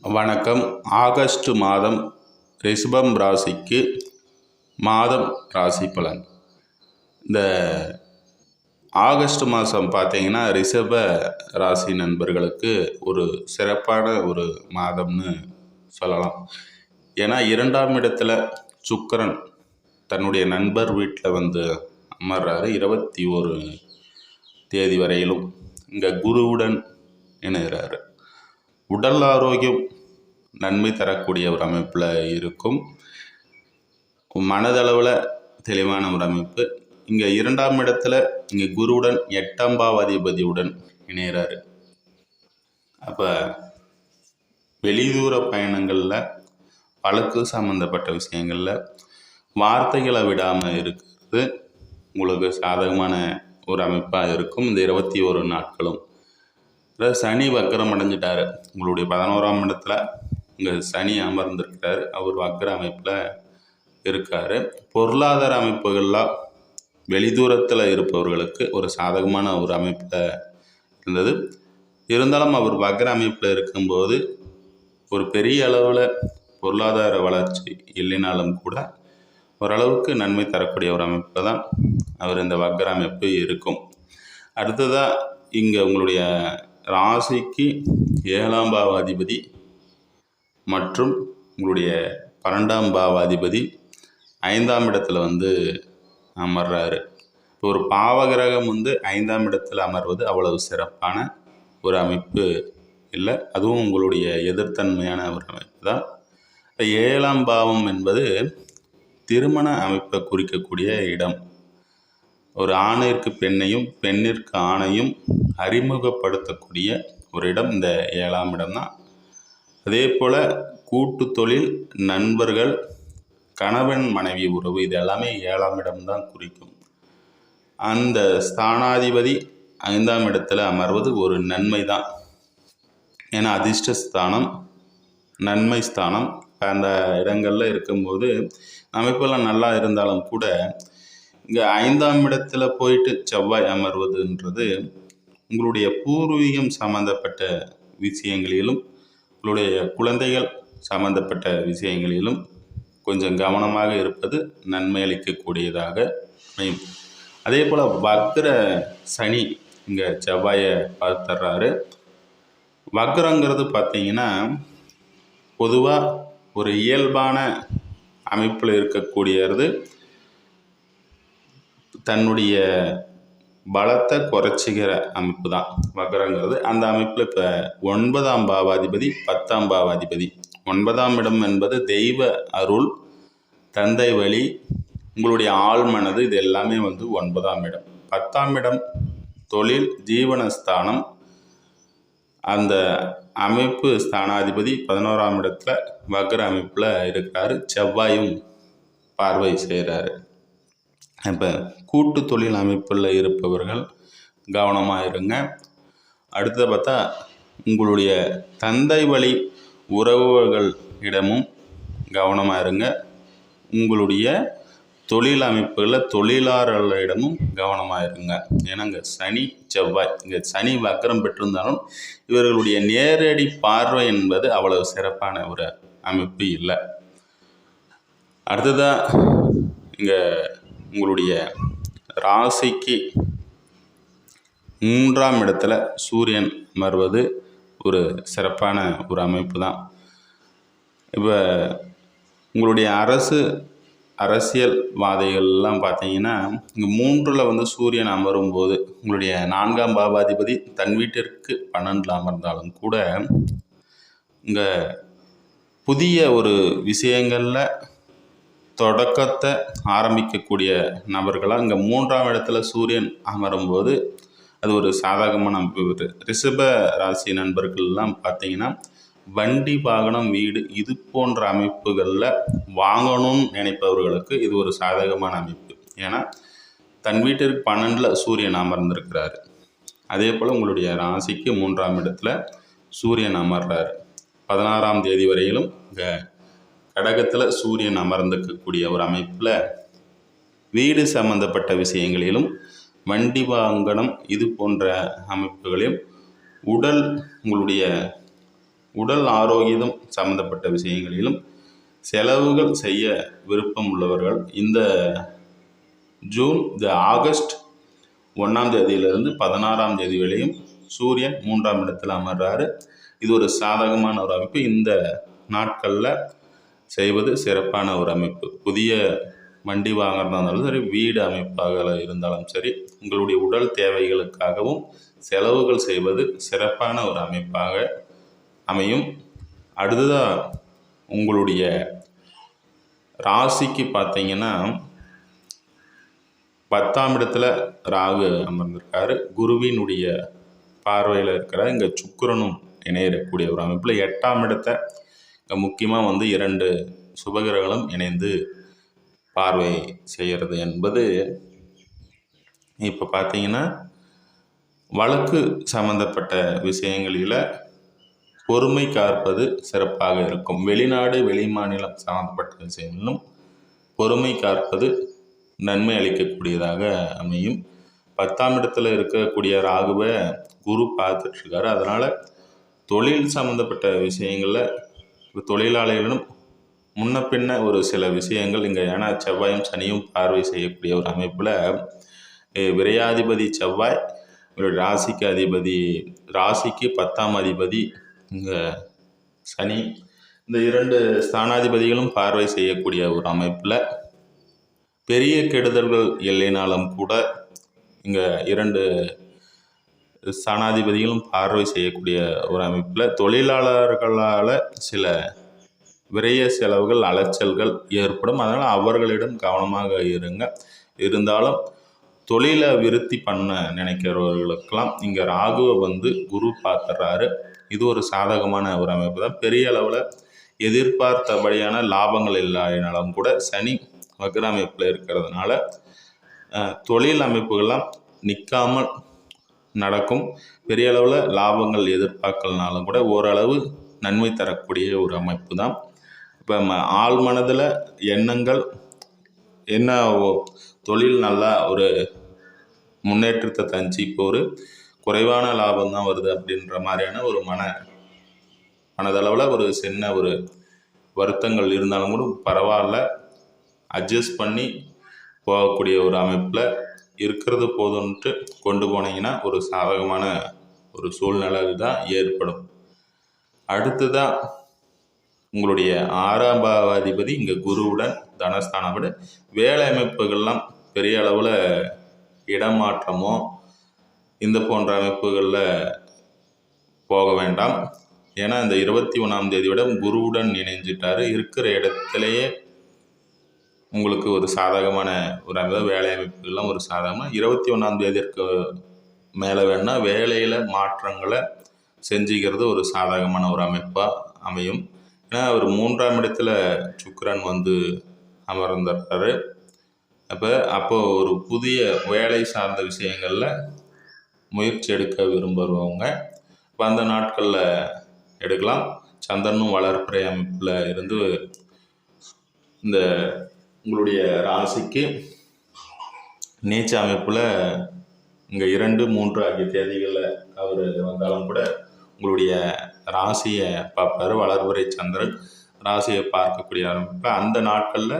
வணக்கம். ஆகஸ்ட் மாதம் ரிஷபம் ராசிக்கு மாதம் ராசி பலன். இந்த ஆகஸ்ட் மாதம் பார்த்தீங்கன்னா ரிஷப ராசி நண்பர்களுக்கு ஒரு சிறப்பான ஒரு மாதம்னு சொல்லலாம். ஏன்னா இரண்டாம் இடத்துல சுக்கரன் தன்னுடைய நண்பர் வீட்டில் வந்து அமர்றாரு. இருபத்தி ஒரு தேதி வரையிலும் இங்கே குருவுடன் இணைகிறாரு. உடல் ஆரோக்கியம் நன்மை தரக்கூடிய ஒரு அமைப்பில் இருக்கும். மனதளவில் தெளிவான ஒரு அமைப்பு. இங்கே இரண்டாம் இடத்துல இங்கே குருவுடன் எட்டாம் பாவாதிபதியுடன் இணைகிறாரு அப்போ வெளிதூர பயணங்களில் வழக்கு சம்மந்தப்பட்ட விஷயங்களில் வார்த்தைகளை விடாமல் இருக்கிறது. உங்களுக்கு சாதகமான ஒரு அமைப்பாக இருக்கும். இந்த இருபத்தி ஒரு நாட்களும் அதாவது சனி வக்கரம் அடைஞ்சிட்டாரு. உங்களுடைய பதினோராம் இடத்துல இங்கே சனி அமர்ந்திருக்கிறாரு. அவர் வக்கர அமைப்பில் இருக்கார். பொருளாதார அமைப்புகள்லாம் வெளிதூரத்தில் இருப்பவர்களுக்கு ஒரு சாதகமான ஒரு அமைப்பில் இருந்தது. இருந்தாலும் அவர் வக்கர அமைப்பில் இருக்கும்போது ஒரு பெரிய அளவில் பொருளாதார வளர்ச்சி இல்லைனாலும் கூட ஓரளவுக்கு நன்மை தரக்கூடிய ஒரு அமைப்பில் தான் அவர் இந்த வக்கர அமைப்பு இருக்கும். அடுத்ததாக இங்கே உங்களுடைய ராசிக்கு ஏழாம் பாவாதிபதி மற்றும் உங்களுடைய பன்னெண்டாம் பாவாதிபதி ஐந்தாம் இடத்துல வந்து அமர்றாரு. இப்போ ஒரு பாவகிரகம் வந்து ஐந்தாம் இடத்துல அமர்வது அவ்வளவு சிறப்பான ஒரு அமைப்பு இல்லை. அதுவும் உங்களுடைய எதிர்த்தன்மையான ஒரு அமைப்பு தான். ஏழாம் பாவம் என்பது திருமண அமைப்பை குறிக்கக்கூடிய இடம். ஒரு ஆணிற்கு பெண்ணையும் பெண்ணிற்கு ஆணையும் அறிமுகப்படுத்தக்கூடிய ஒரு இடம் இந்த ஏழாம் இடம் தான் அதே போல் கூட்டு தொழில் நண்பர்கள் கணவன் மனைவி உறவு இது எல்லாமே ஏழாம் இடம்தான் குறிக்கும். அந்த ஸ்தானாதிபதி ஐந்தாம் இடத்துல அமர்வது ஒரு நன்மை தான் ஏன்னா அதிர்ஷ்ட ஸ்தானம் நன்மை ஸ்தானம் அந்த இடங்களில் இருக்கும்போது அமைப்பெல்லாம் நல்லா இருந்தாலும் கூட இங்கே ஐந்தாம் இடத்துல போயிட்டு செவ்வாய் அமர்வதுன்றது உங்களுடைய பூர்வீகம் சம்பந்தப்பட்ட விஷயங்களிலும் உங்களுடைய குழந்தைகள் சம்பந்தப்பட்ட விஷயங்களிலும் கொஞ்சம் கவனமாக இருப்பது நன்மை அளிக்கக்கூடியதாக அமையும். அதே போல் வக்ர சனி இங்கே செவ்வாயை பார்த்துட்றாரு. வக்ரங்கிறது பார்த்தீங்கன்னா பொதுவாக ஒரு இயல்பான அமைப்பில் இருக்கக்கூடியது. தன்னுடைய பலத்தை குறைச்சிக்கிற அமைப்பு தான் வக்ரங்கிறது அந்த அமைப்பில் இப்போ ஒன்பதாம் பாவாதிபதி பத்தாம் பாவாதிபதி. ஒன்பதாம் இடம் என்பது தெய்வ அருள் தந்தை வழி உங்களுடைய ஆழ்மனது இது எல்லாமே வந்து ஒன்பதாம் இடம். பத்தாம் இடம் தொழில் ஜீவனஸ்தானம். அந்த அமைப்பு ஸ்தானாதிபதி பதினோராம் இடத்துல வக்ர அமைப்பில் இருக்கிறாரு. செவ்வாயும் பார்வை செய்கிறாரு இப்போ கூட்டு தொழில் அமைப்பில் இருப்பவர்கள் கவனமாக இருங்க அடுத்தது பார்த்தா உங்களுடைய தந்தை வழி உறவுகள் இடமும் கவனமாக இருங்க உங்களுடைய தொழில் அமைப்புகளில் தொழிலாளர்களிடமும் கவனமாக இருங்க ஏன்னா இங்கே சனி செவ்வாய் இங்கே சனி வக்கரம் பெற்றிருந்தாலும் இவர்களுடைய நேரடி பார்வை என்பது அவ்வளவு சிறப்பான ஒரு அமைப்பு இல்லை. அடுத்ததாக இங்கே உங்களுடைய ராசிக்கு மூன்றாம் இடத்துல சூரியன் அமர்வது ஒரு சிறப்பான ஒரு அமைப்பு தான். இப்போ உங்களுடைய அரசு அரசியல்வாதிகள்லாம் பார்த்தீங்கன்னா இங்கே மூன்றில் வந்து சூரியன் அமரும் போது உங்களுடைய நான்காம் பாபாதிபதி தன் வீட்டிற்கு பன்னெண்டில் அமர்ந்தாலும் கூட இங்கே புதிய ஒரு விஷயங்களில் தொடக்கத்தை ஆரம்பிக்கக்கூடிய நபர்களாக இங்கே மூன்றாம் இடத்துல சூரியன் அமரும்போது அது ஒரு சாதகமான அமைப்பு. ரிஷப ராசி நண்பர்கள்லாம் பார்த்தீங்கன்னா வண்டி வாகனம் வீடு இது போன்ற அமைப்புகளில் வாங்கணும்னு நினைப்பவர்களுக்கு இது ஒரு சாதகமான அமைப்பு. ஏன்னா தன் வீட்டிற்கு பன்னெண்டில் சூரியன் அமர்ந்திருக்கிறாரு. அதே போல் உங்களுடைய ராசிக்கு மூன்றாம் இடத்துல சூரியன் அமர்றாரு. பதினாறாம் தேதி வரையிலும் இங்கே கடகத்தில் சூரியன் அமர்ந்துக்கக்கூடிய ஒரு அமைப்பில் வீடு சம்பந்தப்பட்ட விஷயங்களிலும் வண்டி வாங்கணும் இது போன்ற அமைப்புகளையும் உடல் உங்களுடைய உடல் ஆரோக்கியம் சம்பந்தப்பட்ட விஷயங்களிலும் செலவுகள் செய்ய விருப்பம் உள்ளவர்கள் இந்த ஜூன் இந்த ஆகஸ்ட் ஒன்றாம் தேதியிலிருந்து பதினாறாம் தேதி வரையும் சூரியன் மூன்றாம் இடத்தில் அமர்றாரு. இது ஒரு சாதகமான ஒரு அமைப்பு. இந்த நாட்களில் செய்வது சிறப்பான ஒரு அமைப்பு. புதிய வண்டி வாங்குறதா இருந்தாலும் சரி வீடு அமைப்பாக இருந்தாலும் சரி உங்களுடைய உடல் தேவைகளுக்காகவும் செலவுகள் செய்வது சிறப்பான ஒரு அமைப்பாக அமையும். அடுத்ததாக உங்களுடைய ராசிக்கு பார்த்தீங்கன்னா பத்தாம் இடத்துல ராகு அமர்ந்திருக்காரு. குருவினுடைய பார்வையில் இருக்கிற இங்கே சுக்கரனும் இணையக்கூடிய ஒரு அமைப்பில் எட்டாம் இடத்தை முக்கியமாக வந்து இரண்டு சுபகிரகங்களும் இணைந்து பார்வை செய்கிறது என்பது இப்போ பார்த்தீங்கன்னா வழக்கு சம்மந்தப்பட்ட விஷயங்களில் பொறுமை காற்பது சிறப்பாக இருக்கும். வெளிநாடு வெளிமாநிலம் சம்மந்தப்பட்ட விஷயங்களிலும் பொறுமை காற்பது நன்மை அளிக்கக்கூடியதாக அமையும். பத்தாம் இடத்துல இருக்கக்கூடிய ராகுவை குரு பார்த்துட்ருக்காரு அதனால் தொழில் சம்மந்தப்பட்ட விஷயங்களில் இப்போ தொழிலாளிகளும் முன்ன பின்ன ஒரு சில விஷயங்கள். இங்கே ஏன்னா செவ்வாயும் சனியும் பார்வை செய்யக்கூடிய ஒரு அமைப்பில் விரையாதிபதி செவ்வாய் ராசிக்கு அதிபதி ராசிக்கு பத்தாம் அதிபதி இங்கே சனி இந்த இரண்டு ஸ்தானாதிபதிகளும் பார்வை செய்யக்கூடிய ஒரு அமைப்பில். பெரிய கெடுதல்கள் இல்லைனாலும் கூட இங்கே இரண்டு சனாதிபதிகளும் பார்வை செய்யக்கூடிய ஒரு அமைப்பில் தொழிலாளர்களால் சில விரைய செலவுகள் அலைச்சல்கள் ஏற்படும். அதனால் அவர்களிடம் கவனமாக இருங்க. இருந்தாலும் தொழிலை விருத்தி பண்ண நினைக்கிறவர்களுக்கெல்லாம் இங்கே ராகுவை வந்து குரு பார்த்துறாரு இது ஒரு சாதகமான ஒரு அமைப்பு தான். பெரிய அளவில் எதிர்பார்த்தபடியான லாபங்கள் இல்லாதனாலும் கூட சனி வக்ர அமைப்பில் இருக்கிறதுனால தொழில் அமைப்புகள்லாம் நிற்காமல் நடக்கும். பெரிய அளவில் லாபங்கள் எதிர்பார்க்கலனாலும் கூட ஓரளவு நன்மை தரக்கூடிய ஒரு அமைப்பு தான் இப்போ ஆள் மனதில் எண்ணங்கள் என்ன தொழில் நல்லா ஒரு முன்னேற்றத்தை தஞ்சு இப்போ ஒரு குறைவான லாபம் தான் வருது அப்படின்ற மாதிரியான ஒரு மன மனதளவில் ஒரு சின்ன ஒரு வருத்தங்கள் இருந்தாலும் கூட பரவாயில்ல. அட்ஜஸ்ட் பண்ணி போகக்கூடிய ஒரு அமைப்பில் இருக்கிறது போதும்ன்ட்டு கொண்டு போனீங்கன்னா ஒரு சாதகமான ஒரு சூழ்நிலை தான் ஏற்படும். அடுத்ததாக உங்களுடைய ஆறாம் பாவாதிபதி இங்கே குருவுடன் தனஸ்தானம் விட வேலை அமைப்புகள்லாம் பெரிய அளவில் இடமாற்றமோ இந்த போன்ற அமைப்புகளில் போக வேண்டாம். ஏன்னா இந்த இருபத்தி ஒன்றாம் தேதியோட குருவுடன் இணைஞ்சிட்டாரு. இருக்கிற இடத்துலையே உங்களுக்கு ஒரு சாதகமான ஒரு அமைப்பு வேலை அமைப்புகள்லாம் ஒரு சாதகமாக இருபத்தி ஒன்றாம் தேதிக்கு மேலே வேணால் வேலையில் மாற்றங்களை செஞ்சுக்கிறது ஒரு சாதகமான ஒரு அமைப்பாக அமையும். ஏன்னா அவர் மூன்றாம் இடத்துல சுக்கரன் வந்து அமர்ந்திருக்காரு. அப்போ அப்போது ஒரு புதிய வேலை சார்ந்த விஷயங்களில் முயற்சி எடுக்க விரும்புகிறவங்க இப்போ அந்த நாட்களில் எடுக்கலாம். சந்திரனும் வளர்ப்புறை அமைப்பில் இருந்து இந்த உங்களுடைய ராசிக்கு நீச்ச அமைப்பில் இங்கே இரண்டு மூன்று ஆகிய தேதிகளில் அவர் வந்தாலும் கூட உங்களுடைய ராசியை பார்ப்பார். வளர்வரை சந்திரன் ராசியை பார்க்கக்கூடிய அமைப்பு அந்த நாட்களில்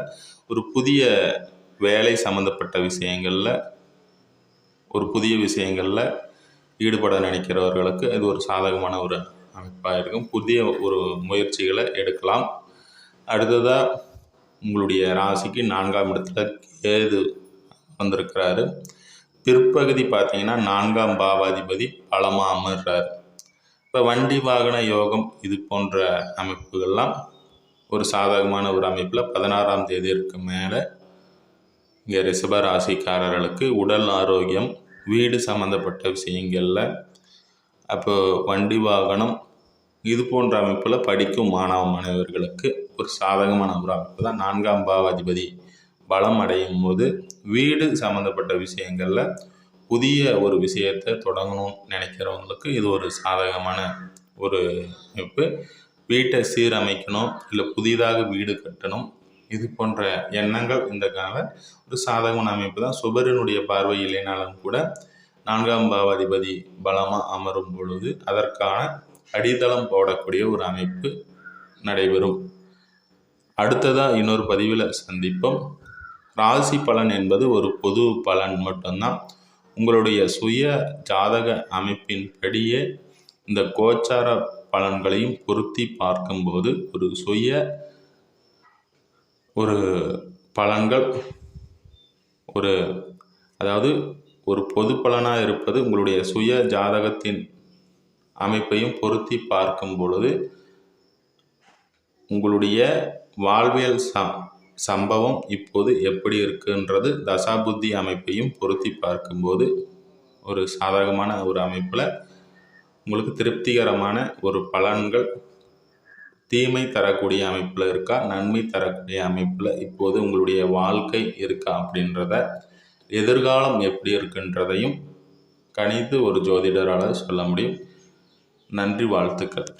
ஒரு புதிய வேலை சம்மந்தப்பட்ட விஷயங்களில் ஒரு புதிய விஷயங்களில் ஈடுபட நினைக்கிறவர்களுக்கு இது ஒரு சாதகமான ஒரு அமைப்பாக இருக்கும். புதிய ஒரு முயற்சிகளை எடுக்கலாம். அடுத்ததாக உங்களுடைய ராசிக்கு நான்காம் இடத்துல கேது வந்திருக்கிறாரு. பிற்பகுதி பார்த்தீங்கன்னா நான்காம் பாவாதிபதி பலமாக அமர்றார். இப்போ வண்டி வாகன யோகம் இது போன்ற அமைப்புகள்லாம் ஒரு சாதகமான ஒரு அமைப்பில் பதினாறாம் தேதிக்கு மேலே இங்கே ரிஷப ராசிக்காரர்களுக்கு உடல் ஆரோக்கியம் வீடு சம்மந்தப்பட்ட விஷயங்களில் அப்போது வண்டி வாகனம் இது போன்ற அமைப்பில் படிக்கும் மாணவ மாணவர்களுக்கு ஒரு சாதகமான ஒரு அமைப்பு தான் நான்காம் பாவாதிபதி பலம் அடையும் போது வீடு சம்மந்தப்பட்ட விஷயங்களில் புதிய ஒரு விஷயத்தை தொடங்கணும்னு நினைக்கிறவங்களுக்கு இது ஒரு சாதகமான ஒரு அமைப்பு. வீட்டை சீரமைக்கணும் இல்லை புதிதாக வீடு கட்டணும் இது போன்ற எண்ணங்கள் இந்த கால ஒரு சாதகமான அமைப்பு தான் சுபரனுடைய பார்வை இல்லைனாலும் கூட நான்காம் பாவாதிபதி பலமாக அமரும் பொழுது அதற்கான அடித்தளம் போடக்கூடிய ஒரு அமைப்பு நடைபெறும். அடுத்ததாக இன்னொரு பதிவில் சந்திப்போம். ராசி பலன் என்பது ஒரு பொது பலன் மட்டும்தான். உங்களுடைய சுய ஜாதக அமைப்பின்படியே இந்த கோச்சார பலன்களையும் பொருத்தி பார்க்கும்போது ஒரு சுய ஒரு பலன்கள் ஒரு அதாவது ஒரு பொது பலனாக இருப்பது உங்களுடைய சுய ஜாதகத்தின் அமைப்பையும் பொருத்தி பார்க்கும் பொழுது உங்களுடைய வாழ்வியல் சம் சம்பவம் இப்போது எப்படி இருக்குன்றது தசாபுத்தி அமைப்பையும் பொருத்தி பார்க்கும்போது ஒரு சாதகமான ஒரு அமைப்பில் உங்களுக்கு திருப்திகரமான ஒரு பலன்கள் தீமை தரக்கூடிய அமைப்பில் இருக்கா நன்மை தரக்கூடிய அமைப்பில் இப்போது உங்களுடைய வாழ்க்கை இருக்கா அப்படின்றத எதிர்காலம் எப்படி இருக்குன்றதையும் கணித்து ஒரு ஜோதிடரால் சொல்ல முடியும். நன்றி வாழ்த்துக்கள்.